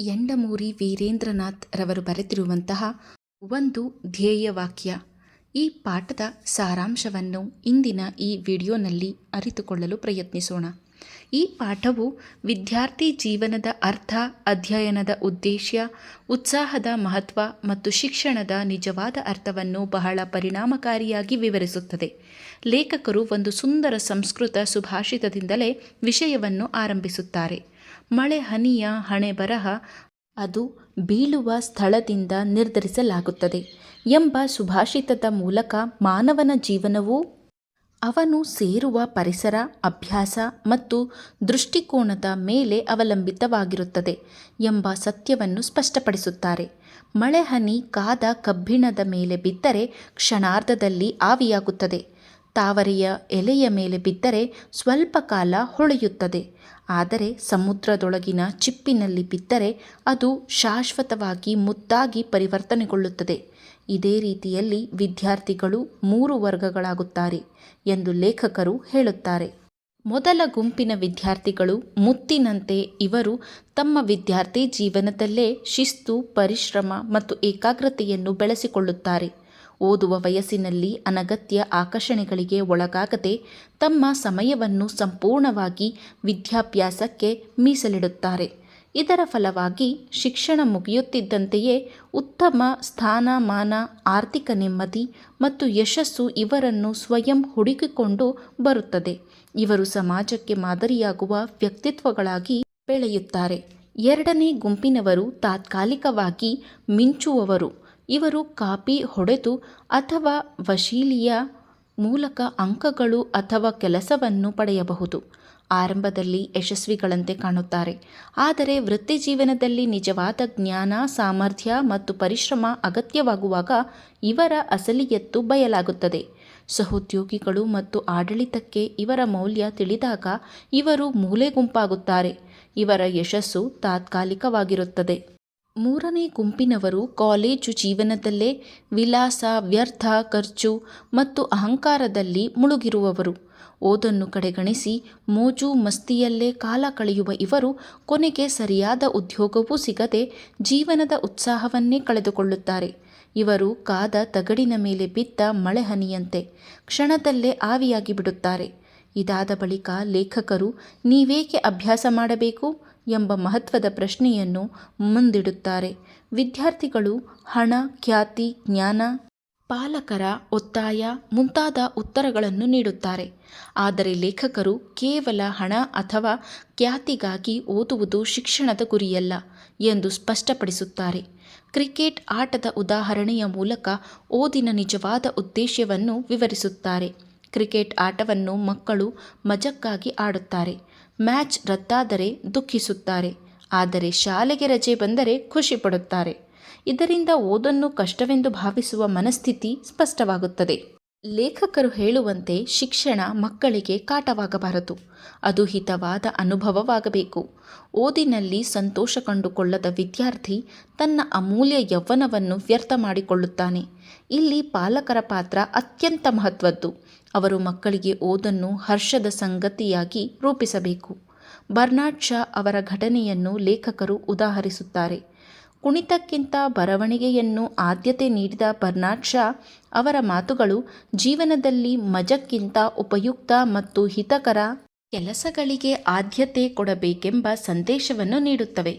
ಎಂಡಮೂರಿ ವೀರೇಂದ್ರನಾಥ್ ರವರು ಬರೆದಿರುವಂತಹ ಒಂದು ಧ್ಯೇಯವಾಕ್ಯ ಈ ಪಾಠದ ಸಾರಾಂಶವನ್ನು ಇಂದಿನ ಈ ವಿಡಿಯೋನಲ್ಲಿ ಅರಿತುಕೊಳ್ಳಲು ಪ್ರಯತ್ನಿಸೋಣ. ಈ ಪಾಠವು ವಿದ್ಯಾರ್ಥಿ ಜೀವನದ ಅರ್ಥ, ಅಧ್ಯಯನದ ಉದ್ದೇಶ, ಉತ್ಸಾಹದ ಮಹತ್ವ ಮತ್ತು ಶಿಕ್ಷಣದ ನಿಜವಾದ ಅರ್ಥವನ್ನು ಬಹಳ ಪರಿಣಾಮಕಾರಿಯಾಗಿ ವಿವರಿಸುತ್ತದೆ. ಲೇಖಕರು ಒಂದು ಸುಂದರ ಸಂಸ್ಕೃತ ಸುಭಾಷಿತದಿಂದಲೇ ವಿಷಯವನ್ನು ಆರಂಭಿಸುತ್ತಾರೆ. ಮಳೆ ಹನಿಯ ಹಣೆಬರಹ ಅದು ಬೀಳುವ ಸ್ಥಳದಿಂದ ನಿರ್ಧರಿಸಲಾಗುತ್ತದೆ ಎಂಬ ಸುಭಾಷಿತದ ಮೂಲಕ ಮಾನವನ ಜೀವನವು ಅವನು ಸೇರುವ ಪರಿಸರ, ಅಭ್ಯಾಸ ಮತ್ತು ದೃಷ್ಟಿಕೋನದ ಮೇಲೆ ಅವಲಂಬಿತವಾಗಿರುತ್ತದೆ ಎಂಬ ಸತ್ಯವನ್ನು ಸ್ಪಷ್ಟಪಡಿಸುತ್ತಾರೆ. ಮಳೆಹನಿ ಕಾದ ಕಬ್ಬಿಣದ ಮೇಲೆ ಬಿದ್ದರೆ ಕ್ಷಣಾರ್ಧದಲ್ಲಿ ಆವಿಯಾಗುತ್ತದೆ. ತಾವರೆಯ ಎಲೆಯ ಮೇಲೆ ಬಿದ್ದರೆ ಸ್ವಲ್ಪ ಕಾಲ ಹೊಳೆಯುತ್ತದೆ. ಆದರೆ ಸಮುದ್ರದೊಳಗಿನ ಚಿಪ್ಪಿನಲ್ಲಿ ಬಿದ್ದರೆ ಅದು ಶಾಶ್ವತವಾಗಿ ಮುದ್ದಾಗಿ ಪರಿವರ್ತನೆಗೊಳ್ಳುತ್ತದೆ. ಇದೇ ರೀತಿಯಲ್ಲಿ ವಿದ್ಯಾರ್ಥಿಗಳು ಮೂರು ವರ್ಗಗಳಾಗುತ್ತಾರೆ ಎಂದು ಲೇಖಕರು ಹೇಳುತ್ತಾರೆ. ಮೊದಲ ಗುಂಪಿನ ವಿದ್ಯಾರ್ಥಿಗಳು ಮುತ್ತಿನಂತೆ ಇವರು ತಮ್ಮ ವಿದ್ಯಾರ್ಥಿ ಜೀವನದಲ್ಲೇ ಶಿಸ್ತು, ಪರಿಶ್ರಮ ಮತ್ತು ಏಕಾಗ್ರತೆಯನ್ನು ಬೆಳೆಸಿಕೊಳ್ಳುತ್ತಾರೆ. ಓದುವ ವಯಸ್ಸಿನಲ್ಲಿ ಅನಗತ್ಯ ಆಕರ್ಷಣೆಗಳಿಗೆ ಒಳಗಾಗದೆ ತಮ್ಮ ಸಮಯವನ್ನು ಸಂಪೂರ್ಣವಾಗಿ ವಿದ್ಯಾಭ್ಯಾಸಕ್ಕೆ ಮೀಸಲಿಡುತ್ತಾರೆ. ಇದರ ಫಲವಾಗಿ ಶಿಕ್ಷಣ ಮುಗಿಯುತ್ತಿದ್ದಂತೆಯೇ ಉತ್ತಮ ಸ್ಥಾನಮಾನ, ಆರ್ಥಿಕ ನೆಮ್ಮದಿ ಮತ್ತು ಯಶಸ್ಸು ಇವರನ್ನು ಸ್ವಯಂ ಹುಡುಕಿಕೊಂಡು ಬರುತ್ತದೆ. ಇವರು ಸಮಾಜಕ್ಕೆ ಮಾದರಿಯಾಗುವ ವ್ಯಕ್ತಿತ್ವಗಳಾಗಿ ಬೆಳೆಯುತ್ತಾರೆ. ಎರಡನೇ ಗುಂಪಿನವರು ತಾತ್ಕಾಲಿಕವಾಗಿ ಮಿಂಚುವವರು. ಇವರು ಕಾಪಿ ಹೊಡೆದು ಅಥವಾ ವಶೀಲಿಯ ಮೂಲಕ ಅಂಕಗಳು ಅಥವಾ ಕೆಲಸವನ್ನು ಪಡೆಯಬಹುದು. ಆರಂಭದಲ್ಲಿ ಯಶಸ್ವಿಗಳಂತೆ ಕಾಣುತ್ತಾರೆ. ಆದರೆ ವೃತ್ತಿ ಜೀವನದಲ್ಲಿ ನಿಜವಾದ ಜ್ಞಾನ, ಸಾಮರ್ಥ್ಯ ಮತ್ತು ಪರಿಶ್ರಮ ಅಗತ್ಯವಾಗುವಾಗ ಇವರ ಅಸಲಿಯತ್ತು ಬಯಲಾಗುತ್ತದೆ. ಸಹೋದ್ಯೋಗಿಗಳು ಮತ್ತು ಆಡಳಿತಕ್ಕೆ ಇವರ ಮೌಲ್ಯ ತಿಳಿದಾಗ ಇವರು ಮೂಲೆ ಗುಂಪಾಗುತ್ತಾರೆ ಇವರ ಯಶಸ್ಸು ತಾತ್ಕಾಲಿಕವಾಗಿರುತ್ತದೆ. ಮೂರನೇ ಗುಂಪಿನವರು ಕಾಲೇಜು ಜೀವನದಲ್ಲೇ ವಿಲಾಸ ವ್ಯರ್ಥ, ಖರ್ಚು ಮತ್ತು ಅಹಂಕಾರದಲ್ಲಿ ಮುಳುಗಿರುವವರು. ಓದನ್ನು ಕಡೆಗಣಿಸಿ ಮೋಜು ಮಸ್ತಿಯಲ್ಲೇ ಕಾಲ ಕಳೆಯುವ ಇವರು ಕೊನೆಗೆ ಸರಿಯಾದ ಉದ್ಯೋಗವೂ ಸಿಗದೆ ಜೀವನದ ಉತ್ಸಾಹವನ್ನೇ ಕಳೆದುಕೊಳ್ಳುತ್ತಾರೆ. ಇವರು ಕಾದ ತಗಡಿನ ಮೇಲೆ ಬಿದ್ದ ಮಳೆಹನಿಯಂತೆ ಕ್ಷಣದಲ್ಲೇ ಆವಿಯಾಗಿ ಬಿಡುತ್ತಾರೆ ಇದಾದ ಬಳಿಕ ಲೇಖಕರು, ನೀವೇಕೆ ಅಭ್ಯಾಸ ಮಾಡಬೇಕು? ಎಂಬ ಮಹತ್ವದ ಪ್ರಶ್ನೆಯನ್ನು ಮುಂದಿಡುತ್ತಾರೆ. ವಿದ್ಯಾರ್ಥಿಗಳು ಹಣ, ಖ್ಯಾತಿ, ಜ್ಞಾನ, ಪಾಲಕರ ಒತ್ತಾಯ ಮುಂತಾದ ಉತ್ತರಗಳನ್ನು ನೀಡುತ್ತಾರೆ. ಆದರೆ ಲೇಖಕರು ಕೇವಲ ಹಣ ಅಥವಾ ಖ್ಯಾತಿಗಾಗಿ ಓದುವುದು ಶಿಕ್ಷಣದ ಗುರಿಯಲ್ಲ ಎಂದು ಸ್ಪಷ್ಟಪಡಿಸುತ್ತಾರೆ. ಕ್ರಿಕೆಟ್ ಆಟದ ಉದಾಹರಣೆಯ ಮೂಲಕ ಓದಿನ ನಿಜವಾದ ಉದ್ದೇಶವನ್ನು ವಿವರಿಸುತ್ತಾರೆ. ಕ್ರಿಕೆಟ್ ಆಟವನ್ನು ಮಕ್ಕಳು ಮಜಕ್ಕಾಗಿ ಆಡುತ್ತಾರೆ. ಮ್ಯಾಚ್ ರದ್ದಾದರೆ ದುಃಖಿಸುತ್ತಾರೆ. ಆದರೆ ಶಾಲೆಗೆ ರಜೆ ಬಂದರೆ ಖುಷಿಪಡುತ್ತಾರೆ ಇದರಿಂದ ಓದನ್ನು ಕಷ್ಟವೆಂದು ಭಾವಿಸುವ ಮನಸ್ಥಿತಿ ಸ್ಪಷ್ಟವಾಗುತ್ತದೆ. ಲೇಖಕರು ಹೇಳುವಂತೆ ಶಿಕ್ಷಣ ಮಕ್ಕಳಿಗೆ ಕಾಟವಾಗಬಾರದು. ಅದು ಹಿತವಾದ ಅನುಭವವಾಗಬೇಕು. ಓದಿನಲ್ಲಿ ಸಂತೋಷ ಕಂಡುಕೊಳ್ಳದ ವಿದ್ಯಾರ್ಥಿ ತನ್ನ ಅಮೂಲ್ಯ ಯೌವನವನ್ನು ವ್ಯರ್ಥ ಮಾಡಿಕೊಳ್ಳುತ್ತಾನೆ. ಇಲ್ಲಿ ಪಾಲಕರ ಪಾತ್ರ ಅತ್ಯಂತ ಮಹತ್ವದ್ದು. ಅವರು ಮಕ್ಕಳಿಗೆ ಓದನ್ನು ಹರ್ಷದ ಸಂಗತಿಯಾಗಿ ರೂಪಿಸಬೇಕು. ಬರ್ನಾಡ್ ಶಾ ಅವರ ಘಟನೆಯನ್ನು ಲೇಖಕರು ಉದಾಹರಿಸುತ್ತಾರೆ. ಕುಣಿತಕ್ಕಿಂತ ಬರವಣಿಗೆಯನ್ನು ಆದ್ಯತೆ ನೀಡಿದ ಬರ್ನಾಡ್ ಶಾ ಅವರ ಮಾತುಗಳು ಜೀವನದಲ್ಲಿ ಮಜಕ್ಕಿಂತ ಉಪಯುಕ್ತ ಮತ್ತು ಹಿತಕರ ಕೆಲಸಗಳಿಗೆ ಆದ್ಯತೆ ಕೊಡಬೇಕೆಂಬ ಸಂದೇಶವನ್ನು ನೀಡುತ್ತವೆ.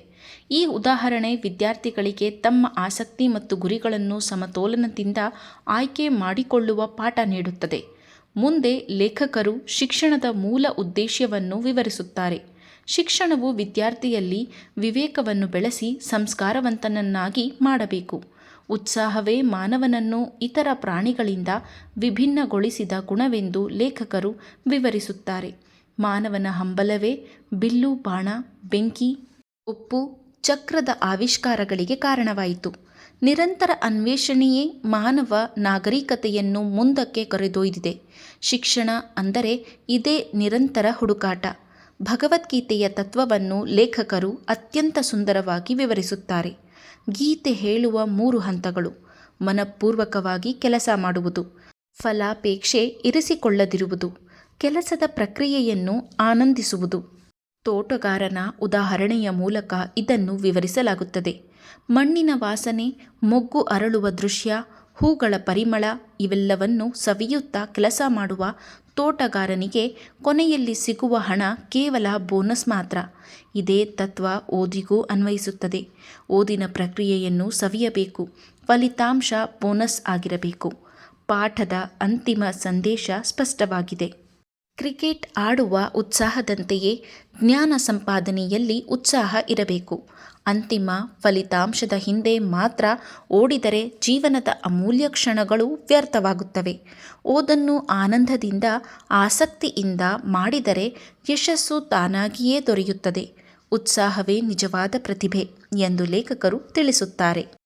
ಈ ಉದಾಹರಣೆ ವಿದ್ಯಾರ್ಥಿಗಳಿಗೆ ತಮ್ಮ ಆಸಕ್ತಿ ಮತ್ತು ಗುರಿಗಳನ್ನು ಸಮತೋಲನದಿಂದ ಆಯ್ಕೆ ಮಾಡಿಕೊಳ್ಳುವ ಪಾಠ ನೀಡುತ್ತದೆ. ಮುಂದೆ ಲೇಖಕರು ಶಿಕ್ಷಣದ ಮೂಲ ಉದ್ದೇಶವನ್ನು ವಿವರಿಸುತ್ತಾರೆ. ಶಿಕ್ಷಣವು ವಿದ್ಯಾರ್ಥಿಯಲ್ಲಿ ವಿವೇಕವನ್ನು ಬೆಳೆಸಿ ಸಂಸ್ಕಾರವಂತನನ್ನಾಗಿ ಮಾಡಬೇಕು. ಉತ್ಸಾಹವೇ ಮಾನವನನ್ನು ಇತರ ಪ್ರಾಣಿಗಳಿಂದ ವಿಭಿನ್ನಗೊಳಿಸಿದ ಗುಣವೆಂದು ಲೇಖಕರು ವಿವರಿಸುತ್ತಾರೆ. ಮಾನವನ ಹಂಬಲವೇ ಬಿಲ್ಲು, ಬಾಣ, ಬೆಂಕಿ, ಉಪ್ಪು, ಚಕ್ರದ ಆವಿಷ್ಕಾರಗಳಿಗೆ ಕಾರಣವಾಯಿತು. ನಿರಂತರ ಅನ್ವೇಷಣೆಯೇ ಮಾನವ ನಾಗರಿಕತೆಯನ್ನು ಮುಂದಕ್ಕೆ ಕರೆದೊಯ್ದಿದೆ. ಶಿಕ್ಷಣ ಅಂದರೆ ಇದೇ ನಿರಂತರ ಹುಡುಕಾಟ. ಭಗವದ್ಗೀತೆಯ ತತ್ವವನ್ನು ಲೇಖಕರು ಅತ್ಯಂತ ಸುಂದರವಾಗಿ ವಿವರಿಸುತ್ತಾರೆ. ಗೀತೆ ಹೇಳುವ ಮೂರು ಹಂತಗಳು. ಮನಪೂರ್ವಕವಾಗಿ ಕೆಲಸ ಮಾಡುವುದು. ಫಲಾಪೇಕ್ಷೆ ಇರಿಸಿಕೊಳ್ಳದಿರುವುದು. ಕೆಲಸದ ಪ್ರಕ್ರಿಯೆಯನ್ನು ಆನಂದಿಸುವುದು. ತೋಟಗಾರನ ಉದಾಹರಣೆಯ ಮೂಲಕ ಇದನ್ನು ವಿವರಿಸಲಾಗುತ್ತದೆ. ಮಣ್ಣಿನ ವಾಸನೆ, ಮೊಗ್ಗು ಅರಳುವ ದೃಶ್ಯ ಹೂಗಳ ಪರಿಮಳ ಇವೆಲ್ಲವನ್ನು ಸವಿಯುತ್ತಾ ಕೆಲಸ ಮಾಡುವ ತೋಟಗಾರನಿಗೆ ಕೊನೆಯಲ್ಲಿ ಸಿಗುವ ಹಣ ಕೇವಲ ಬೋನಸ್ ಮಾತ್ರ. ಇದೇ ತತ್ವ ಓದಿಗೂ ಅನ್ವಯಿಸುತ್ತದೆ. ಓದಿನ ಪ್ರಕ್ರಿಯೆಯನ್ನು ಸವಿಯಬೇಕು. ಫಲಿತಾಂಶ ಬೋನಸ್ ಆಗಿರಬೇಕು. ಪಾಠದ ಅಂತಿಮ ಸಂದೇಶ ಸ್ಪಷ್ಟವಾಗಿದೆ. ಕ್ರಿಕೆಟ್ ಆಡುವ ಉತ್ಸಾಹದಂತೆಯೇ ಜ್ಞಾನ ಸಂಪಾದನೆಯಲ್ಲಿ ಉತ್ಸಾಹ ಇರಬೇಕು. ಅಂತಿಮ ಫಲಿತಾಂಶದ ಹಿಂದೆ ಮಾತ್ರ ಓಡಿದರೆ ಜೀವನದ ಅಮೂಲ್ಯ ಕ್ಷಣಗಳು ವ್ಯರ್ಥವಾಗುತ್ತವೆ. ಓದನ್ನು ಆನಂದದಿಂದ, ಆಸಕ್ತಿಯಿಂದ ಮಾಡಿದರೆ ಯಶಸ್ಸು ತಾನಾಗಿಯೇ ದೊರೆಯುತ್ತದೆ. ಉತ್ಸಾಹವೇ ನಿಜವಾದ ಪ್ರತಿಭೆ ಎಂದು ಲೇಖಕರು ತಿಳಿಸುತ್ತಾರೆ.